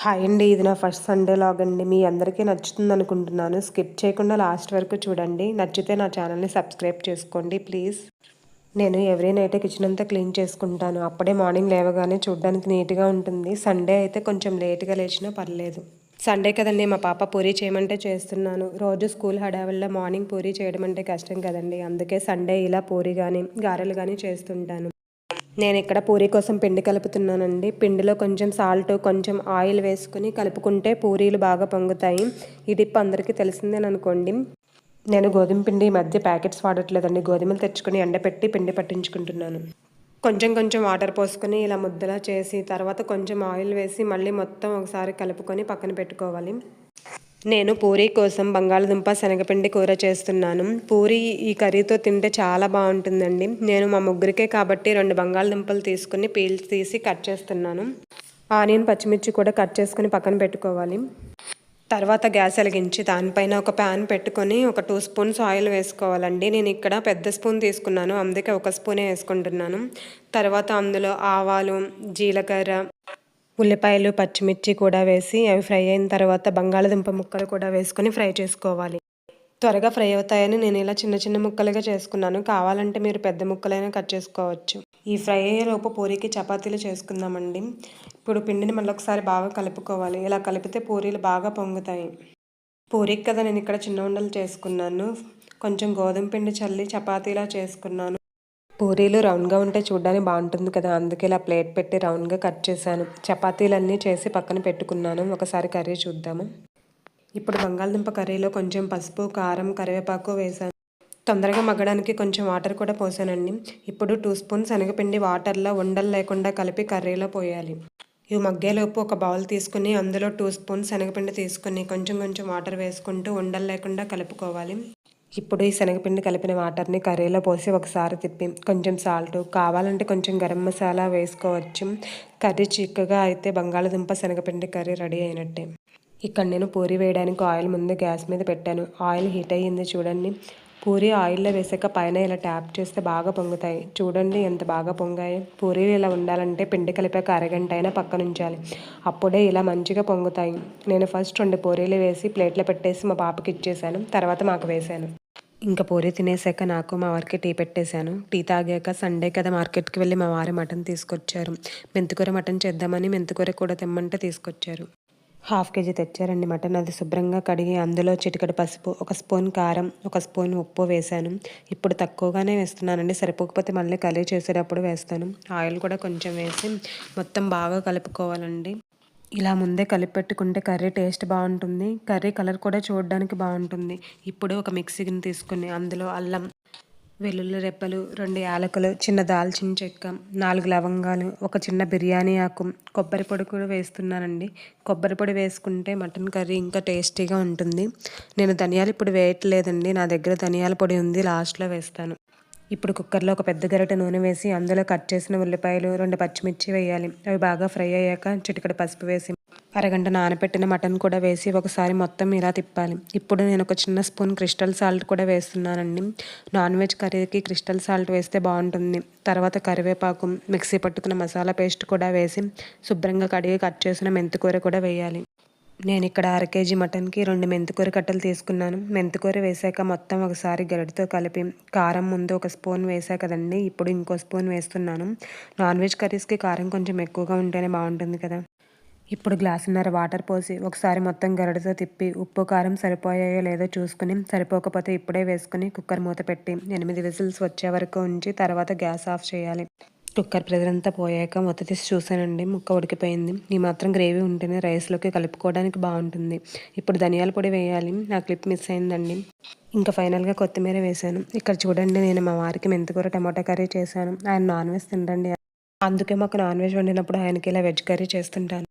Hi అండి ఇది నా ఫస్ట్ సండే లాగ్ అండి. మీ అందరికీ నచ్చుతుంది అనుకుంటున్నాను. స్కిప్ చేయకుండా లాస్ట్ వరకు చూడండి. నచ్చితే నా ఛానల్ని సబ్స్క్రైబ్ చేసుకోండి ప్లీజ్. నేను ఎవ్రీ నైట్ కిచెన్ అంతా క్లీన్ చేసుకుంటాను. అప్పుడే మార్నింగ్ లేవగానే చూడడానికి నీట్గా ఉంటుంది. సండే అయితే కొంచెం లేట్గా లేచినా పర్లేదు. సండే కదండి మా పాప పూరి చేయమంటే చేస్తున్నాను. రోజు స్కూల్ హడావిల్లో మార్నింగ్ పూరి చేయడం అంటే కష్టం కదండి. అందుకే సండే ఇలా పూరి కానీ గారెలు కానీ చేస్తుంటాను. నేను ఇక్కడ పూరీ కోసం పిండి కలుపుతున్నానండి. పిండిలో కొంచెం సాల్ట్ కొంచెం ఆయిల్ వేసుకుని కలుపుకుంటే పూరీలు బాగా పొంగుతాయి. ఈ టిప్ అందరికీ తెలిసిందేననుకోండి అనుకోండి. నేను గోధుమ పిండి ఈ మధ్య ప్యాకెట్స్ వాడట్లేదండి. గోధుమలు తెచ్చుకొని ఎండపెట్టి పిండి పట్టించుకుంటున్నాను. కొంచెం కొంచెం వాటర్ పోసుకొని ఇలా ముద్దలా చేసి తర్వాత కొంచెం ఆయిల్ వేసి మళ్ళీ మొత్తం ఒకసారి కలుపుకొని పక్కన పెట్టుకోవాలి. నేను పూరీ కోసం బంగాళదుంప శనగపిండి కూర చేస్తున్నాను. పూరీ ఈ కర్రీతో తింటే చాలా బాగుంటుందండి. నేను మా ముగ్గురికే కాబట్టి రెండు బంగాళదుంపలు తీసుకుని పీల్చి తీసి కట్ చేస్తున్నాను. ఆనియన్ పచ్చిమిర్చి కూడా కట్ చేసుకుని పక్కన పెట్టుకోవాలి. తర్వాత గ్యాస్ వెలిగించి దానిపైన ఒక ప్యాన్ పెట్టుకొని ఒక టూ స్పూన్స్ ఆయిల్ వేసుకోవాలండి. నేను ఇక్కడ పెద్ద స్పూన్ తీసుకున్నాను. అందుకే ఒక స్పూనే వేసుకుంటున్నాను. తర్వాత అందులో ఆవాలు జీలకర్ర ఉల్లిపాయలు పచ్చిమిర్చి కూడా వేసి అవి ఫ్రై అయిన తర్వాత బంగాళదుంప ముక్కలు కూడా వేసుకొని ఫ్రై చేసుకోవాలి. త్వరగా ఫ్రై అవుతాయని నేను ఇలా చిన్న చిన్న ముక్కలుగా చేసుకున్నాను. కావాలంటే మీరు పెద్ద ముక్కలైనా కట్ చేసుకోవచ్చు. ఈ ఫ్రై అయ్యేలోపు పూరీకి చపాతీలు చేసుకుందామండి. ఇప్పుడు పిండిని మళ్ళీ ఒకసారి బాగా కలుపుకోవాలి. ఇలా కలిపితే పూరీలు బాగా పొంగుతాయి. పూరీకి కదా నేను ఇక్కడ చిన్న ఉండలు చేసుకున్నాను. కొంచెం గోధుమ పిండి చల్లి చపాతీలా చేసుకున్నాను. పూరీలు రౌండ్గా ఉంటే చూడడానికి బాగుంటుంది కదా. అందుకే ఇలా ప్లేట్ పెట్టి రౌండ్గా కట్ చేశాను. చపాతీలన్నీ చేసి పక్కన పెట్టుకున్నాను. ఒకసారి కర్రీ చూద్దాము. ఇప్పుడు బంగాళదుంప కర్రీలో కొంచెం పసుపు కారం కరివేపాకు వేసాను తొందరగా మగ్గడానికి కొంచెం వాటర్ కూడా పోసానండి. ఇప్పుడు టూ స్పూన్ శనగపిండి వాటర్లో ఉండలు లేకుండా కలిపి కర్రీలో పోయాలి. ఇవి మగ్గేలోపు ఒక బౌల్ తీసుకుని అందులో టూ స్పూన్ శనగపిండి తీసుకుని కొంచెం కొంచెం వాటర్ వేసుకుంటూ ఉండలు లేకుండా కలుపుకోవాలి. ఇప్పుడు ఈ శనగపిండి కలిపిన వాటర్ని కర్రీలో పోసి ఒకసారి తిప్పి కొంచెం సాల్ట్ కావాలంటే కొంచెం గరం మసాలా వేసుకోవచ్చు. కర్రీ చిక్కగా అయితే బంగాళదుంప శనగపిండి కర్రీ రెడీ అయినట్టే. ఇక్కడ నేను పూరి వేయడానికి ఆయిల్ ముందు గ్యాస్ మీద పెట్టాను. ఆయిల్ హీట్ అయ్యింది చూడండి. పూరి ఆయిల్లో వేసాక పైన ఇలా ట్యాప్ చేస్తే బాగా పొంగుతాయి. చూడండి ఎంత బాగా పొంగాయి. పూరీలు ఇలా ఉండాలంటే పిండి కలిపాక అరగంట అయినా పక్కన ఉంచాలి. అప్పుడే ఇలా మంచిగా పొంగుతాయి. నేను ఫస్ట్ రెండు పూరీలు వేసి ప్లేట్లో పెట్టేసి మా పాపకి ఇచ్చేసాను. తర్వాత మాకు వేశాను ఇంకా పూరి తినేసాక నాకు మా వారికి టీ పెట్టేశాను. టీ తాగాక సండే కదా మార్కెట్కి వెళ్ళి మా వారి మటన్ తీసుకొచ్చారు. మెంతికూర మటన్ చేద్దామని మెంతికూర కూడా తెమ్మంటే తీసుకొచ్చారు. హాఫ్ కేజీ తెచ్చారండి మటన్. అది శుభ్రంగా కడిగి అందులో చిటికడి పసుపు ఒక స్పూన్ కారం ఒక స్పూన్ ఉప్పు వేశాను. ఇప్పుడు తక్కువగానే వేస్తున్నానండి. సరిపోకపోతే మళ్ళీ కర్రీ చేసేటప్పుడు వేస్తాను. ఆయిల్ కూడా కొంచెం వేసి మొత్తం బాగా కలుపుకోవాలండి. ఇలా ముందే కలిపి పెట్టుకుంటే కర్రీ టేస్ట్ బాగుంటుంది. కర్రీ కలర్ కూడా చూడడానికి బాగుంటుంది. ఇప్పుడు ఒక మిక్సీని తీసుకుని అందులో అల్లం వెల్లుల్లి రెప్పలు రెండు యాలకులు చిన్న దాల్చిన చెక్క నాలుగు లవంగాలు ఒక చిన్న బిర్యానీ ఆకు కొబ్బరి పొడి కూడా వేస్తున్నానండి. కొబ్బరి పొడి వేసుకుంటే మటన్ కర్రీ ఇంకా టేస్టీగా ఉంటుంది. నేను ధనియాలు ఇప్పుడు వేయట్లేదండి. నా దగ్గర ధనియాల పొడి ఉంది. లాస్ట్లో వేస్తాను. ఇప్పుడు కుక్కర్లో ఒక పెద్ద గరిట నూనె వేసి అందులో కట్ చేసిన ఉల్లిపాయలు రెండు పచ్చిమిర్చి వేయాలి. అవి బాగా ఫ్రై అయ్యాక చిటికడ పసుపు వేసి అరగంట నానబెట్టిన మటన్ కూడా వేసి ఒకసారి మొత్తం ఇలా తిప్పాలి. ఇప్పుడు నేను ఒక చిన్న స్పూన్ క్రిస్టల్ సాల్ట్ కూడా వేస్తున్నానండి. నాన్ వెజ్ కర్రీకి క్రిస్టల్ సాల్ట్ వేస్తే బాగుంటుంది. తర్వాత కరివేపాకు మిక్సీ పట్టుకున్న మసాలా పేస్ట్ కూడా వేసి శుభ్రంగా కడిగి కట్ చేసిన మెంతికూర కూడా వేయాలి. నేను ఇక్కడ అర కేజీ మటన్కి రెండు మెంతికూర కట్టలు తీసుకున్నాను. మెంతికూర వేసాక మొత్తం ఒకసారి గరిటితో కలిపి కారం ముందు ఒక స్పూన్ వేసా కదండి ఇప్పుడు ఇంకో స్పూన్ వేస్తున్నాను. నాన్ వెజ్ కర్రీస్కి కారం కొంచెం ఎక్కువగా ఉంటేనే బాగుంటుంది కదా. ఇప్పుడు గ్లాసున్నర వాటర్ పోసి ఒకసారి మొత్తం గరడితో తిప్పి ఉప్పు కారం సరిపోయాయో లేదో చూసుకుని సరిపోకపోతే ఇప్పుడే వేసుకుని కుక్కర్ మూత పెట్టి ఎనిమిది విజిల్స్ వచ్చే వరకు ఉంచి తర్వాత గ్యాస్ ఆఫ్ చేయాలి. కుక్కర్ ప్రెజర్ అంతా పోయాక మొత్తం తీసి చూసానండి ముక్క ఉడికిపోయింది. ఈ మాత్రం గ్రేవీ ఉంటేనే రైస్లోకి కలుపుకోవడానికి బాగుంటుంది. ఇప్పుడు ధనియాల పొడి వేయాలి. నా క్లిప్ మిస్ అయిందండి. ఇంకా ఫైనల్గా కొత్తిమీర వేశాను. ఇక్కడ చూడండి నేను మా వారికి మెంతికూర టమాటా కర్రీ చేశాను. ఆయన నాన్ వెజ్ తింటండి అందుకే మాకు నాన్ వెజ్ వండినప్పుడు ఆయనకి ఇలా వెజ్ కర్రీ చేస్తుంటాను.